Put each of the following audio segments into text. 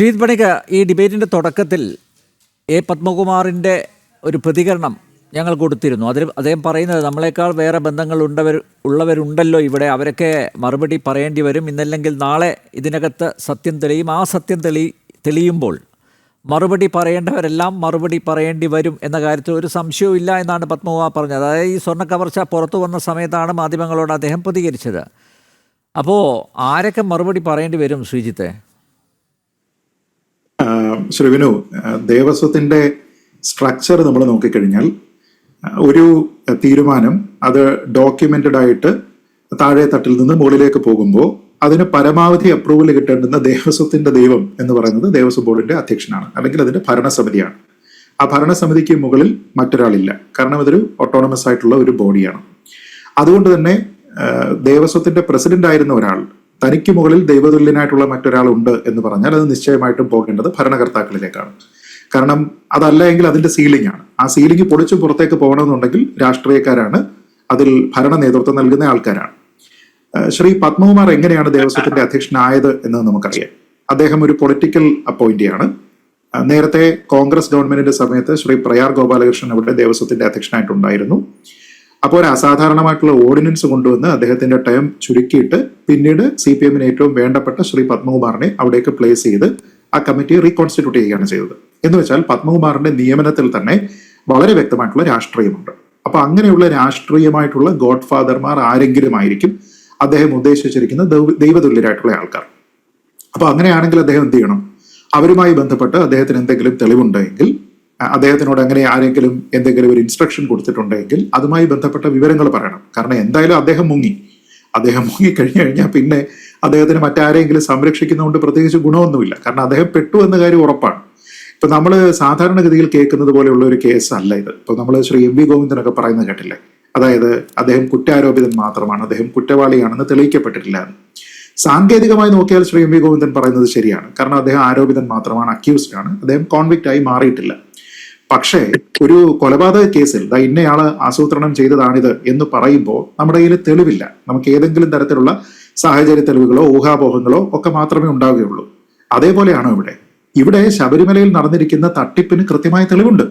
ശ്രീജിത് പണിക്ക് ഈ ഡിബേറ്റിന്റെ തുടക്കത്തിൽ എ പത്മകുമാറിന്റെ ഒരു പ്രതികരണം ഞങ്ങൾ കൊടുത്തിരുന്നു. അതിൽ അദ്ദേഹം പറയുന്നത് നമ്മളെക്കാൾ വേറെ ബന്ധങ്ങൾ ഉണ്ടവർ ഉള്ളവരുണ്ടല്ലോ ഇവിടെ അവരൊക്കെ മറുപടി പറയേണ്ടി വരും. ഇന്നല്ലെങ്കിൽ നാളെ ഇതിനകത്ത് സത്യം തെളിയും. ആ സത്യം തെളി തെളിയുമ്പോൾ മറുപടി പറയേണ്ടവരെല്ലാം മറുപടി പറയേണ്ടി വരും എന്ന കാര്യത്തിൽ ഒരു സംശയവും ഇല്ല എന്നാണ് പത്മകുമാർ പറഞ്ഞത്. അതായത് ഈ സ്വർണ കവർച്ച പുറത്തു വന്ന സമയത്താണ് മാധ്യമങ്ങളോട് അദ്ദേഹം പ്രതികരിച്ചത്. അപ്പോൾ ആരൊക്കെ മറുപടി പറയേണ്ടി വരും ശ്രീജിത്തെ? ആഹ് ശ്രീ വിനു ആഹ് സ്ട്രക്ചർ നമ്മൾ നോക്കിക്കഴിഞ്ഞാൽ ഒരു തീരുമാനം അത് ഡോക്യുമെന്റഡ് ആയിട്ട് താഴെ തട്ടിൽ നിന്ന് മുകളിലേക്ക് പോകുമ്പോൾ അതിന് പരമാവധി അപ്രൂവൽ കിട്ടേണ്ടുന്ന ദേവസ്വത്തിന്റെ ദൈവം എന്ന് പറയുന്നത് ദേവസ്വം ബോർഡിന്റെ അധ്യക്ഷനാണ് അല്ലെങ്കിൽ അതിന്റെ ഭരണസമിതിയാണ്. ആ ഭരണസമിതിക്ക് മുകളിൽ മറ്റൊരാളില്ല. കാരണം അതൊരു ഓട്ടോണമസ് ആയിട്ടുള്ള ഒരു ബോഡിയാണ് അതുകൊണ്ട് തന്നെ ദേവസ്വത്തിന്റെ പ്രസിഡന്റ് ആയിരുന്ന ഒരാൾ തനിക്ക് മുകളിൽ ദൈവതുല്യനായിട്ടുള്ള മറ്റൊരാൾ ഉണ്ട് എന്ന് പറഞ്ഞാൽ അത് നിശ്ചയമായിട്ടും പോകേണ്ടത് ഭരണകർത്താക്കളിലേക്കാണ്. കാരണം അതല്ല എങ്കിൽ അതിന്റെ സീലിംഗ് ആണ്. ആ സീലിംഗ് പൊളിച്ചു പുറത്തേക്ക് പോകണമെന്നുണ്ടെങ്കിൽ രാഷ്ട്രീയക്കാരാണ് അതിൽ ഭരണ നേതൃത്വം നൽകുന്ന ആൾക്കാരാണ്. ശ്രീ പത്മകുമാർ എങ്ങനെയാണ് ദേവസ്വത്തിന്റെ അധ്യക്ഷനായത് എന്ന് നമുക്കറിയാം. അദ്ദേഹം ഒരു പൊളിറ്റിക്കൽ അപ്പോയിന്റിയാണ് ആണ്. നേരത്തെ കോൺഗ്രസ് ഗവൺമെന്റിന്റെ സമയത്ത് ശ്രീ പ്രയാർ ഗോപാലകൃഷ്ണൻ അവിടെ ദേവസ്വത്തിന്റെ അധ്യക്ഷനായിട്ടുണ്ടായിരുന്നു. അപ്പോൾ ഒരു അസാധാരണമായിട്ടുള്ള ഓർഡിനൻസ് കൊണ്ടുവന്ന് അദ്ദേഹത്തിന്റെ ടൈം ചുരുക്കിയിട്ട് പിന്നീട് സി പി എമ്മിന് ഏറ്റവും വേണ്ടപ്പെട്ട ശ്രീ പത്മകുമാറിനെ അവിടേക്ക് പ്ലേസ് ചെയ്ത് ആ കമ്മിറ്റി റീകോൺസ്റ്റിറ്റ്യൂട്ട് ചെയ്യുകയാണ് ചെയ്തത്. എന്ന് വെച്ചാൽ പത്മകുമാറിന്റെ നിയമനത്തിൽ തന്നെ വളരെ വ്യക്തമായിട്ടുള്ള രാഷ്ട്രീയമുണ്ട്. അപ്പൊ അങ്ങനെയുള്ള രാഷ്ട്രീയമായിട്ടുള്ള ഗോഡ് ഫാദർമാർ ആരെങ്കിലും ആയിരിക്കും അദ്ദേഹം ഉദ്ദേശിച്ചിരിക്കുന്ന ദൈവ- ദൈവതുല്യരായിട്ടുള്ള ആൾക്കാർ. അപ്പൊ അങ്ങനെയാണെങ്കിൽ അദ്ദേഹം എന്ത് ചെയ്യണം? അവരുമായി ബന്ധപ്പെട്ട് അദ്ദേഹത്തിന് എന്തെങ്കിലും തെളിവുണ്ടെങ്കിൽ അദ്ദേഹത്തിനോട് അങ്ങനെ ആരെങ്കിലും എന്തെങ്കിലും ഒരു ഇൻസ്ട്രക്ഷൻ കൊടുത്തിട്ടുണ്ടെങ്കിൽ അതുമായി ബന്ധപ്പെട്ട വിവരങ്ങൾ പറയണം. കാരണം എന്തായാലും അദ്ദേഹം മുങ്ങി. അദ്ദേഹം മുങ്ങി കഴിഞ്ഞു കഴിഞ്ഞാൽ പിന്നെ അദ്ദേഹത്തിന് മറ്റാരെങ്കിലും സംരക്ഷിക്കുന്നതുകൊണ്ട് പ്രത്യേകിച്ച് ഗുണമൊന്നുമില്ല. കാരണം അദ്ദേഹം പെട്ടു എന്ന കാര്യം ഉറപ്പാണ്. ഇപ്പൊ നമ്മൾ സാധാരണഗതിയിൽ കേൾക്കുന്നത് പോലെയുള്ള ഒരു കേസ് അല്ല ഇത്. ഇപ്പൊ നമ്മൾ ശ്രീ എം വി ഗോവിന്ദനൊക്കെ പറയുന്നത് കേട്ടില്ലേ? അതായത് അദ്ദേഹം കുറ്റാരോപിതൻ മാത്രമാണ്. അദ്ദേഹം കുറ്റവാളിയാണെന്ന് തെളിയിക്കപ്പെട്ടിട്ടില്ല. സാങ്കേതികമായി നോക്കിയാൽ ശ്രീ എം വി ഗോവിന്ദൻ പറയുന്നത് ശരിയാണ്. കാരണം അദ്ദേഹം ആരോപിതൻ മാത്രമാണ് അക്യൂസ്ഡ് ആണ്. അദ്ദേഹം കോൺവിക്റ്റ് ആയി മാറിയിട്ടില്ല. പക്ഷേ ഒരു കൊലപാതക കേസിൽ ഇന്നയാൾ ആസൂത്രണം ചെയ്തതാണിത് എന്ന് പറയുമ്പോൾ നമ്മുടെ കയ്യിൽ തെളിവില്ല. നമുക്ക് ഏതെങ്കിലും തരത്തിലുള്ള സാഹചര്യ തെളിവുകളോ ഊഹാപോഹങ്ങളോ ഒക്കെ മാത്രമേ ഉണ്ടാവുകയുള്ളൂ. അതേപോലെയാണോ ഇവിടെ? ഇവിടെ ശബരിമലയിൽ നടന്നിരിക്കുന്ന തട്ടിപ്പിന് കൃത്യമായ തെളിവുണ്ട്.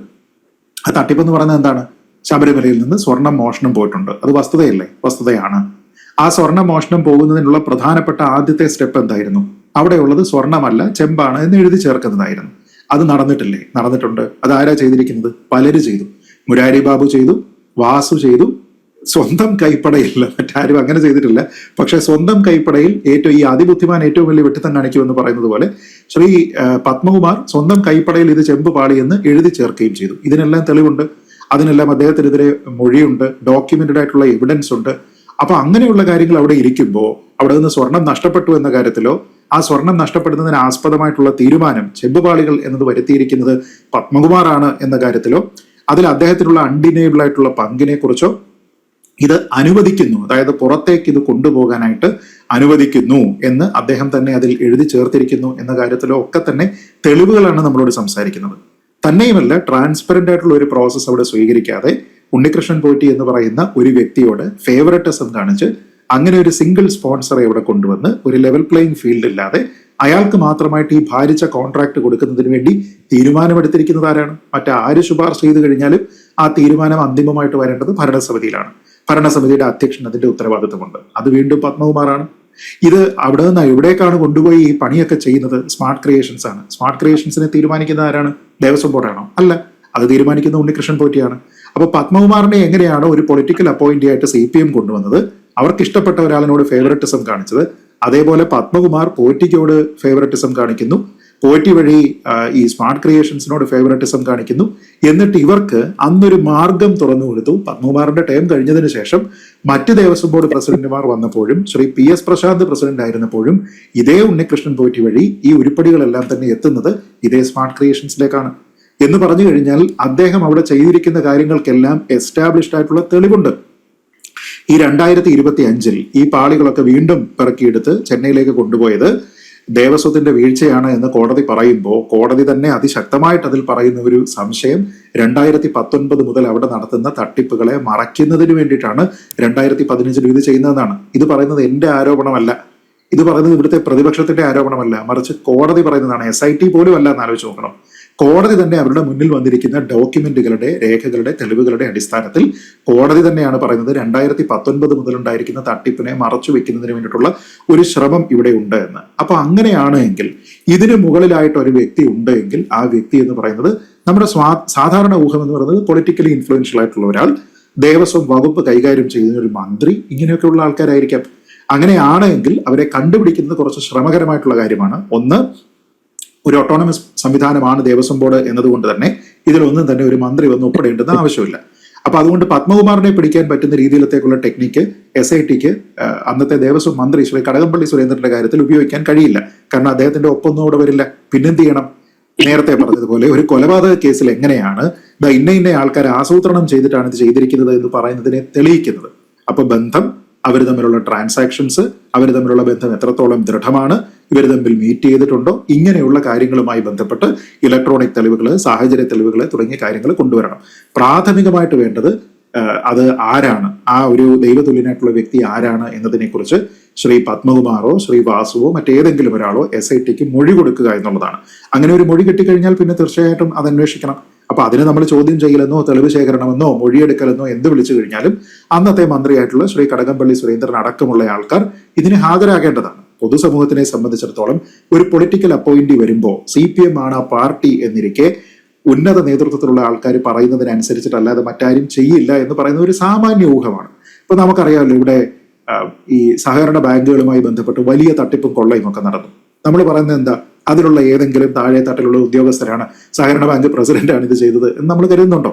ആ തട്ടിപ്പ് എന്ന് പറയുന്നത് എന്താണ്? ശബരിമലയിൽ നിന്ന് സ്വർണം മോഷണം പോയിട്ടുണ്ട്. അത് വസ്തുതയല്ലേ? വസ്തുതയാണ്. ആ സ്വർണ മോഷണം പോകുന്നതിനുള്ള പ്രധാനപ്പെട്ട ആദ്യത്തെ സ്റ്റെപ്പ് എന്തായിരുന്നു? അവിടെയുള്ളത് സ്വർണമല്ല ചെമ്പാണ് എന്ന് എഴുതി ചേർക്കുന്നതായിരുന്നു. അത് നടന്നിട്ടില്ലേ? നടന്നിട്ടുണ്ട്. അത് ആരാ ചെയ്തിരിക്കുന്നത്? പലര് ചെയ്തു. മുരാരി ബാബു ചെയ്തു വാസു ചെയ്തു. സ്വന്തം കൈപ്പടയില്ല. മറ്റാരും അങ്ങനെ ചെയ്തിട്ടില്ല. പക്ഷെ സ്വന്തം കൈപ്പടയിൽ ഏറ്റവും ഈ അതിബുദ്ധിമാൻ ഏറ്റവും വലിയ വെട്ടിത്തം കാണിക്കുമെന്ന് പറയുന്നത് പോലെ ശ്രീ പത്മകുമാർ സ്വന്തം കൈപ്പടയിൽ ഇത് ചെമ്പ് പാളി എന്ന് എഴുതി ചേർക്കുകയും ചെയ്തു. ഇതിനെല്ലാം തെളിവുണ്ട്. അതിനെല്ലാം അദ്ദേഹത്തിനെതിരെ മൊഴിയുണ്ട്. ഡോക്യുമെന്റഡ് ആയിട്ടുള്ള എവിഡൻസ് ഉണ്ട്. അപ്പൊ അങ്ങനെയുള്ള കാര്യങ്ങൾ അവിടെ ഇരിക്കുമ്പോൾ അവിടെ നിന്ന് സ്വർണം നഷ്ടപ്പെട്ടു എന്ന കാര്യത്തിലോ ആ സ്വർണം നഷ്ടപ്പെടുന്നതിന് ആസ്പദമായിട്ടുള്ള തീരുമാനം ചെമ്പുപാളികൾ എന്നത് വരുത്തിയിരിക്കുന്നത് പത്മകുമാറാണ് എന്ന കാര്യത്തിലോ അതിൽ അദ്ദേഹത്തിനുള്ള അൺഡിനേബിൾ ആയിട്ടുള്ള പങ്കിനെ കുറിച്ചോ ഇത് അനുവദിക്കുന്നു. അതായത് പുറത്തേക്ക് ഇത് കൊണ്ടുപോകാനായിട്ട് അനുവദിക്കുന്നു എന്ന് അദ്ദേഹം തന്നെ അതിൽ എഴുതി ചേർത്തിരിക്കുന്നു എന്ന കാര്യത്തിലോ ഒക്കെ തന്നെ തെളിവുകളാണ് നമ്മളോട് സംസാരിക്കുന്നത്. തന്നെയുമല്ല ട്രാൻസ്പെറന്റ് ആയിട്ടുള്ള ഒരു പ്രോസസ്സ് അവിടെ സ്വീകരിക്കാതെ ഉണ്ണികൃഷ്ണൻ പോറ്റി എന്ന് പറയുന്ന ഒരു വ്യക്തിയോട് ഫേവററ്റിസം കാണിച്ച് അങ്ങനെ ഒരു സിംഗിൾ സ്പോൺസറെ ഇവിടെ കൊണ്ടുവന്ന് ഒരു ലെവൽ പ്ലേയിങ് ഫീൽഡ് ഇല്ലാതെ അയാൾക്ക് മാത്രമായിട്ട് ഈ ഭാരിച്ച കോൺട്രാക്ട് കൊടുക്കുന്നതിന് വേണ്ടി തീരുമാനമെടുത്തിരിക്കുന്നത് ആരാണ്? മറ്റാര് ശുപാർശ ചെയ്ത് കഴിഞ്ഞാലും ആ തീരുമാനം അന്തിമമായിട്ട് വരേണ്ടത് ഭരണസമിതിയിലാണ്. ഭരണസമിതിയുടെ അധ്യക്ഷൻ അതിന്റെ ഉത്തരവാദിത്വമുണ്ട്. അത് വീണ്ടും പത്മകുമാറാണ്. ഇത് അവിടെ നിന്ന് എവിടേക്കാണ് കൊണ്ടുപോയി ഈ പണിയൊക്കെ ചെയ്യുന്നത് സ്മാർട്ട് ക്രിയേഷൻസ് ആണ്. സ്മാർട്ട് ക്രിയേഷൻസിനെ തീരുമാനിക്കുന്ന ആരാണ്? ദേവസ്വം ബോർഡാണോ? അല്ല. അത് തീരുമാനിക്കുന്ന ഉണ്ണികൃഷ്ണൻ പോറ്റിയാണ്. അപ്പൊ പത്മകുമാറിനെ എങ്ങനെയാണ് ഒരു പൊളിറ്റിക്കൽ അപ്പോയിന്റി ആയിട്ട് സി പി എം കൊണ്ടുവന്നത്? അവർക്ക് ഇഷ്ടപ്പെട്ട ഒരാളിനോട് ഫേവററ്റിസം കാണിച്ചത്. അതേപോലെ പത്മകുമാർ പോറ്റിക്കോട് ഫേവററ്റിസം കാണിക്കുന്നു. പോറ്റി വഴി ഈ സ്മാർട്ട് ക്രിയേഷൻസിനോട് ഫേവററ്റിസം കാണിക്കുന്നു. എന്നിട്ട് ഇവർക്ക് അന്നൊരു മാർഗം തുറന്നു കൊടുത്തു. പത്മകുമാറിന്റെ ടൈം കഴിഞ്ഞതിന് ശേഷം മറ്റ് ദേവസ്വം ബോർഡ് പ്രസിഡന്റുമാർ വന്നപ്പോഴും Shri P S Prashanth president ആയിരുന്നപ്പോഴും ഇതേ ഉണ്ണികൃഷ്ണൻ പോറ്റി വഴി ഈ ഉരുപ്പടികളെല്ലാം തന്നെ എത്തുന്നത് ഇതേ സ്മാർട്ട് ക്രിയേഷൻസിലേക്കാണ് എന്ന് പറഞ്ഞു കഴിഞ്ഞാൽ അദ്ദേഹം അവിടെ ചെയ്തിരിക്കുന്ന കാര്യങ്ങൾക്കെല്ലാം എസ്റ്റാബ്ലിഷ്ഡ് ആയിട്ടുള്ള തെളിവുണ്ട്. ഈ രണ്ടായിരത്തി ഇരുപത്തി അഞ്ചിൽ ഈ പാളികളൊക്കെ വീണ്ടും പിറക്കിയെടുത്ത് ചെന്നൈയിലേക്ക് കൊണ്ടുപോയത് ദേവസ്വത്തിന്റെ വീഴ്ചയാണ് എന്ന് കോടതി പറയുമ്പോൾ കോടതി തന്നെ അതിശക്തമായിട്ട് അതിൽ പറയുന്ന ഒരു സംശയം രണ്ടായിരത്തി പത്തൊൻപത് മുതൽ അവിടെ നടത്തുന്ന തട്ടിപ്പുകളെ മറയ്ക്കുന്നതിന് വേണ്ടിയിട്ടാണ് രണ്ടായിരത്തി പതിനഞ്ചിൽ ഇത് ചെയ്യുന്നതെന്നാണ്. ഇത് പറയുന്നത് എന്റെ ആരോപണമല്ല. ഇത് പറയുന്നത് ഇവിടുത്തെ പ്രതിപക്ഷത്തിന്റെ ആരോപണമല്ല. മറിച്ച് കോടതി പറയുന്നതാണ്. എസ് ഐ ടി പോലും അല്ല എന്ന് ആലോചിച്ച് നോക്കണം. കോടതി തന്നെ അവരുടെ മുന്നിൽ വന്നിരിക്കുന്ന ഡോക്യുമെന്റുകളുടെ രേഖകളുടെ തെളിവുകളുടെ അടിസ്ഥാനത്തിൽ കോടതി തന്നെയാണ് പറയുന്നത് രണ്ടായിരത്തി പത്തൊൻപത് മുതൽ ഉണ്ടായിരിക്കുന്ന തട്ടിപ്പിനെ മറച്ചു വെക്കുന്നതിന് വേണ്ടിയിട്ടുള്ള ഒരു ശ്രമം ഇവിടെ ഉണ്ട് എന്ന്. അപ്പൊ അങ്ങനെയാണ് എങ്കിൽ ഇതിന് മുകളിലായിട്ട് ഒരു വ്യക്തി ഉണ്ട് എങ്കിൽ ആ വ്യക്തി എന്ന് പറയുന്നത് നമ്മുടെ സ്വാ സാധാരണ ഊഹം എന്ന് പറയുന്നത് പൊളിറ്റിക്കലി ഇൻഫ്ലുവൻഷ്യൽ ആയിട്ടുള്ള ഒരാൾ ദേവസ്വം വകുപ്പ് കൈകാര്യം ചെയ്യുന്ന ഒരു മന്ത്രി ഇങ്ങനെയൊക്കെയുള്ള ആൾക്കാരായിരിക്കാം. അങ്ങനെയാണെങ്കിൽ അവരെ കണ്ടുപിടിക്കുന്നത് കുറച്ച് ശ്രമകരമായിട്ടുള്ള കാര്യമാണ്. ഒന്ന് ഒരു ഓട്ടോണമസ് സംവിധാനമാണ് ദേവസ്വം ബോർഡ് എന്നതുകൊണ്ട് തന്നെ ഇതിലൊന്നും തന്നെ ഒരു മന്ത്രി വന്ന് ഒപ്പിടേണ്ടെന്ന് ആവശ്യമില്ല. അപ്പൊ അതുകൊണ്ട് പത്മകുമാറിനെ പിടിക്കാൻ പറ്റുന്ന രീതിയിലത്തേക്കുള്ള ടെക്നിക്ക് എസ് ഐ ടിക്ക് അന്നത്തെ ദേവസ്വം മന്ത്രി ശ്രീ കടകംപള്ളി സുരേന്ദ്രന്റെ കാര്യത്തിൽ ഉപയോഗിക്കാൻ കഴിയില്ല. കാരണം അദ്ദേഹത്തിന്റെ ഒപ്പൊന്നും ഇവിടെ വരില്ല. പിന്നെന്ത് ചെയ്യണം? നേരത്തെ പറഞ്ഞതുപോലെ ഒരു കൊലപാതക കേസിൽ എങ്ങനെയാണ് ഇന്ന ഇന്ന ആൾക്കാർ ആസൂത്രണം ചെയ്തിട്ടാണ് ഇത് ചെയ്തിരിക്കുന്നത് എന്ന് പറയുന്നതിനെ തെളിയിക്കുന്നത്. അപ്പൊ ബന്ധം അവർ തമ്മിലുള്ള ട്രാൻസാക്ഷൻസ് അവർ തമ്മിലുള്ള ബന്ധം എത്രത്തോളം ദൃഢമാണ് ഇവർ തമ്മിൽ മീറ്റ് ചെയ്തിട്ടുണ്ടോ? ഇങ്ങനെയുള്ള കാര്യങ്ങളുമായി ബന്ധപ്പെട്ട് ഇലക്ട്രോണിക് തെളിവുകൾ സാഹചര്യ തെളിവുകൾ തുടങ്ങിയ കാര്യങ്ങൾ കൊണ്ടുവരണം. പ്രാഥമികമായിട്ട് വേണ്ടത് അത് ആരാണ്? ആ ഒരു ദൈവതുല്യനായിട്ടുള്ള വ്യക്തി ആരാണ് എന്നതിനെക്കുറിച്ച് ശ്രീ പത്മകുമാറോ ശ്രീ വാസുവോ മറ്റേതെങ്കിലും ഒരാളോ എസ് ഐ ടിക്ക് മൊഴി കൊടുക്കുക എന്നുള്ളതാണ്. അങ്ങനെ ഒരു മൊഴി കിട്ടിക്കഴിഞ്ഞാൽ പിന്നെ തീർച്ചയായിട്ടും അത് അന്വേഷിക്കണം. അപ്പൊ അതിന് നമ്മൾ ചോദ്യം ചെയ്യലെന്നോ തെളിവ് ശേഖരണമെന്നോ മൊഴിയെടുക്കലെന്നോ എന്ത് വിളിച്ചു കഴിഞ്ഞാലും അന്നത്തെ മന്ത്രിയായിട്ടുള്ള ശ്രീ കടകംപള്ളി സുരേന്ദ്രൻ അടക്കമുള്ള ആൾക്കാർ ഇതിന് ഹാജരാകേണ്ടതാണ്. പൊതുസമൂഹത്തിനെ സംബന്ധിച്ചിടത്തോളം ഒരു പൊളിറ്റിക്കൽ അപ്പോയിന്റി വരുമ്പോൾ സി പി എം ആണ് ആ പാർട്ടി എന്നിരിക്കെ ഉന്നത നേതൃത്വത്തിലുള്ള ആൾക്കാർ പറയുന്നതിനനുസരിച്ചിട്ടല്ലാതെ മറ്റാരും ചെയ്യില്ല എന്ന് പറയുന്ന ഒരു സാമാന്യ ഊഹമാണ്. ഇപ്പൊ നമുക്കറിയാമല്ലോ ഇവിടെ ഈ സഹകരണ ബാങ്കുകളുമായി ബന്ധപ്പെട്ട് വലിയ തട്ടിപ്പും കൊള്ളയും ഒക്കെ നടന്നു. നമ്മൾ പറയുന്നത് എന്താ? അതിലുള്ള ഏതെങ്കിലും താഴെ തട്ടിലുള്ള ഉദ്യോഗസ്ഥരാണ് സഹകരണ ബാങ്ക് പ്രസിഡന്റാണ് ഇത് ചെയ്തത് എന്ന് നമ്മൾ കരുതുന്നുണ്ടോ?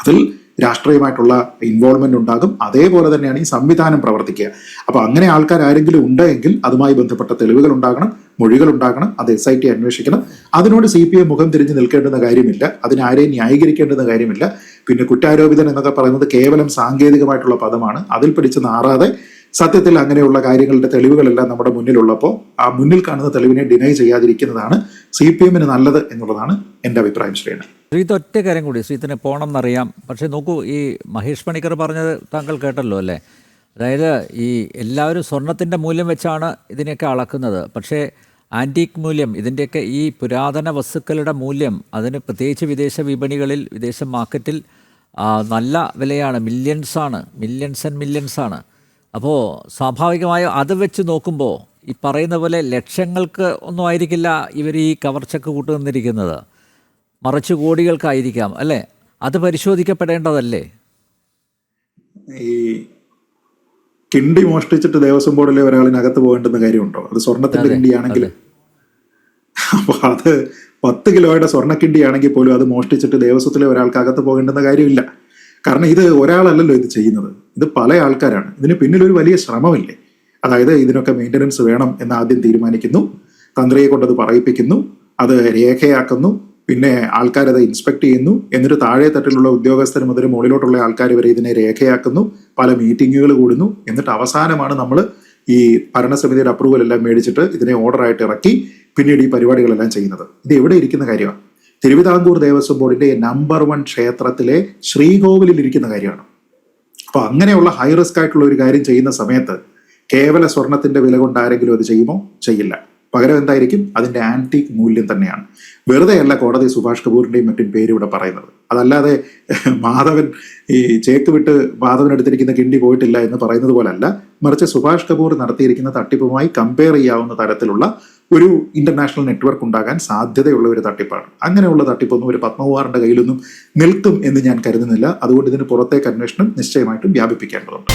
അതിൽ രാഷ്ട്രീയമായിട്ടുള്ള ഇൻവോൾവ്മെന്റ് ഉണ്ടാകും. അതേപോലെ തന്നെയാണ് ഈ സംവിധാനം പ്രവർത്തിക്കുക. അപ്പൊ അങ്ങനെ ആൾക്കാർ ആരെങ്കിലും ഉണ്ടെങ്കിൽ അതുമായി ബന്ധപ്പെട്ട തെളിവുകൾ ഉണ്ടാകണം മൊഴികൾ ഉണ്ടാകണം അത് എസ് ഐ ടി അന്വേഷിക്കണം. അതിനോട് സി പി മുഖം തിരിഞ്ഞ് നിൽക്കേണ്ടുന്ന കാര്യമില്ല. അതിനാരെയും ന്യായീകരിക്കേണ്ടുന്ന കാര്യമില്ല. പിന്നെ കുറ്റാരോപിതൻ എന്നൊക്കെ പറയുന്നത് കേവലം സാങ്കേതികമായിട്ടുള്ള പദമാണ്. അതിൽ പിടിച്ച് നാറാതെ സത്യത്തിൽ അങ്ങനെയുള്ള കാര്യങ്ങളുടെ തെളിവുകളെല്ലാം നമ്മുടെ മുന്നിലുള്ളപ്പോൾ ആ മുന്നിൽ കാണുന്ന തെളിവിനെ ഡിനൈ ചെയ്യാതിരിക്കുന്നതാണ് സി പി എമ്മിന് നല്ലത് എന്നുള്ളതാണ് എന്റെ അഭിപ്രായം ശ്രീയാണ് ശ്രീത്ത് ഒറ്റ കാര്യം കൂടി ശ്രീത്തിനെ പോകണം എന്നറിയാം പക്ഷേ നോക്കൂ ഈ മഹേഷ് പണിക്കർ പറഞ്ഞത് താങ്കൾ കേട്ടല്ലോ അല്ലേ? അതായത് ഈ എല്ലാവരും സ്വർണത്തിന്റെ മൂല്യം വെച്ചാണ് ഇതിനെയൊക്കെ അളക്കുന്നത്. പക്ഷേ ആന്റീക്ക് മൂല്യം ഇതിന്റെയൊക്കെ ഈ പുരാതന വസ്തുക്കളുടെ മൂല്യം അതിന് പ്രത്യേകിച്ച് വിദേശ വിപണികളിൽ വിദേശ മാർക്കറ്റിൽ നല്ല വിലയാണ്. മില്യൺസാണ് മില്യൺസ് ആൻഡ് മില്യൺസാണ് അപ്പോൾ സ്വാഭാവികമായും അത് വെച്ച് നോക്കുമ്പോൾ ഈ പറയുന്ന പോലെ ലക്ഷങ്ങൾക്ക് ഒന്നും ആയിരിക്കില്ല ഇവർ ഈ കവർച്ചക്ക് കൂട്ടുനിന്നിരിക്കുന്നത്. മറിച്ച് കോടികൾക്കായിരിക്കാം അല്ലേ? അത് പരിശോധിക്കപ്പെടേണ്ടതല്ലേ? ഈ കിണ്ടി മോഷ്ടിച്ചിട്ട് ദേവസ്വം ബോർഡിലെ ഒരാളിനകത്ത് പോകേണ്ടുന്ന കാര്യമുണ്ടോ? അത് സ്വർണത്തിന്റെ കിണ്ടിയാണെങ്കിൽ? അപ്പൊ അത് പത്ത് കിലോയുടെ സ്വർണക്കിണ്ടിയാണെങ്കിൽ പോലും അത് മോഷ്ടിച്ചിട്ട് ദേവസ്വത്തിലെ ഒരാൾക്ക് അകത്ത് പോകേണ്ടുന്ന കാര്യമില്ല. കാരണം ഇത് ഒരാളല്ലല്ലോ ഇത് ചെയ്യുന്നത്. ഇത് പല ആൾക്കാരാണ്. ഇതിന് പിന്നിൽ ഒരു വലിയ ശ്രമമില്ലേ? അതായത് ഇതിനൊക്കെ മെയിന്റനൻസ് വേണം എന്ന് ആദ്യം തീരുമാനിക്കുന്നു. തന്ത്രിയെ കൊണ്ടത് പറയിപ്പിക്കുന്നു. അത് രേഖയാക്കുന്നു. പിന്നെ ആൾക്കാരത് ഇൻസ്പെക്ട് ചെയ്യുന്നു. എന്നിട്ട് താഴെ തട്ടിലുള്ള ഉദ്യോഗസ്ഥർ മുതൽ മുകളിലോട്ടുള്ള ആൾക്കാർ വരെ ഇതിനെ രേഖയാക്കുന്നു. പല മീറ്റിങ്ങുകൾ കൂടുന്നു. എന്നിട്ട് അവസാനമാണ് നമ്മൾ ഈ ഭരണസമിതിയുടെ അപ്രൂവൽ എല്ലാം മേടിച്ചിട്ട് ഇതിനെ ഓർഡറായിട്ട് ഇറക്കി പിന്നീട് ഈ പരിപാടികളെല്ലാം ചെയ്യുന്നത്. ഇത് എവിടെ ഇരിക്കുന്ന കാര്യമാണ്? തിരുവിതാംകൂർ ദേവസ്വം ബോർഡിന്റെ നമ്പർ വൺ ക്ഷേത്രത്തിലെ ശ്രീകോവിലിൽ ഇരിക്കുന്ന കാര്യമാണ്. അപ്പൊ അങ്ങനെയുള്ള ഹൈ റിസ്ക് ആയിട്ടുള്ള ഒരു കാര്യം ചെയ്യുന്ന സമയത്ത് കേവല സ്വർണത്തിന്റെ വില കൊണ്ട് ആരെങ്കിലും അത് ചെയ്യുമോ? ചെയ്യില്ല. പകരം എന്തായിരിക്കും? അതിന്റെ ആന്റിക് മൂല്യം തന്നെയാണ്. വെറുതെ അല്ല കോടതി സുഭാഷ് കപൂറിന്റെയും മറ്റും പേര് ഇവിടെ പറയുന്നത്. അതല്ലാതെ മാധവൻ ഈ ചേക്ക് വിട്ട് മാധവൻ എടുത്തിരിക്കുന്ന കിണ്ടി പോയിട്ടില്ല എന്ന് പറയുന്നത് പോലല്ല. മറിച്ച് സുഭാഷ് കപൂർ നടത്തിയിരിക്കുന്ന തട്ടിപ്പുമായി കമ്പയർ ചെയ്യാവുന്ന തരത്തിലുള്ള ഒരു ഇന്റർനാഷണൽ നെറ്റ്വർക്ക് ഉണ്ടാകാൻ സാധ്യതയുള്ള ഒരു തട്ടിപ്പാണ്. അങ്ങനെയുള്ള തട്ടിപ്പൊന്നും ഒരു പത്മകുമാറിന്റെ കയ്യിലൊന്നും നിൽക്കും എന്ന് ഞാൻ കരുതുന്നില്ല. അതുകൊണ്ട് ഇതിന് പുറത്തേക്ക് അന്വേഷണം നിശ്ചയമായിട്ടും വ്യാപിപ്പിക്കേണ്ടതുണ്ട്.